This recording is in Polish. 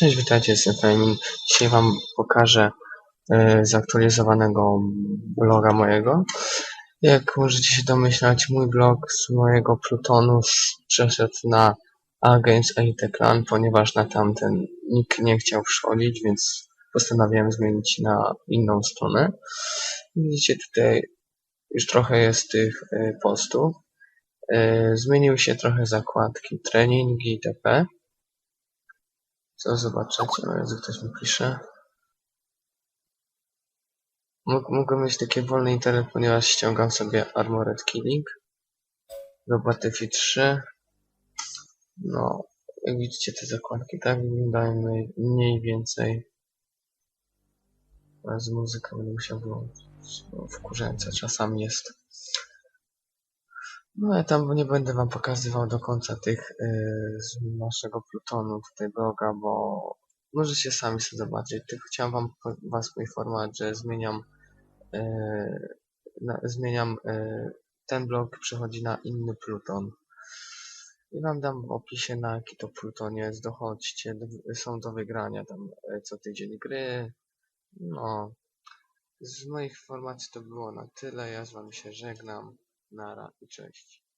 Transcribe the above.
Cześć, witajcie, jestem Fejmin. Dzisiaj wam pokażę e, zaktualizowanego bloga mojego. Jak możecie się domyślać, mój blog z mojego Plutonu przeszedł na Against Elite Clan, ponieważ na tamten nikt nie chciał wszchodzić, więc postanowiłem zmienić na inną stronę. Widzicie tutaj już trochę jest tych e, postów. E, zmieniły się trochę zakładki, treningi itp. Co zobaczycie? O Jezu, ktoś mi pisze. Mogłem mieć taki wolny internet, ponieważ ściągam sobie Armored Killing do Battlefield 3. No, jak widzicie te zakładki tak wyglądają mniej, więcej. Teraz muzykę będę musiał wyłączyć, bo wkurzająca czasami jest. No ja tam nie będę wam pokazywał do końca tych yy, z naszego plutonu tutaj bloga, bo możecie sami sobie zobaczyć. Tylko chciałem wam was poinformować, że zmieniam yy, na, zmieniam yy, ten blog przechodzi na inny pluton. I wam dam w opisie na jaki to pluton jest, dochodźcie, do, są do wygrania tam yy, co tydzień gry. No, z moich informacji to było na tyle, ja z wami się żegnam. Nara i cześć.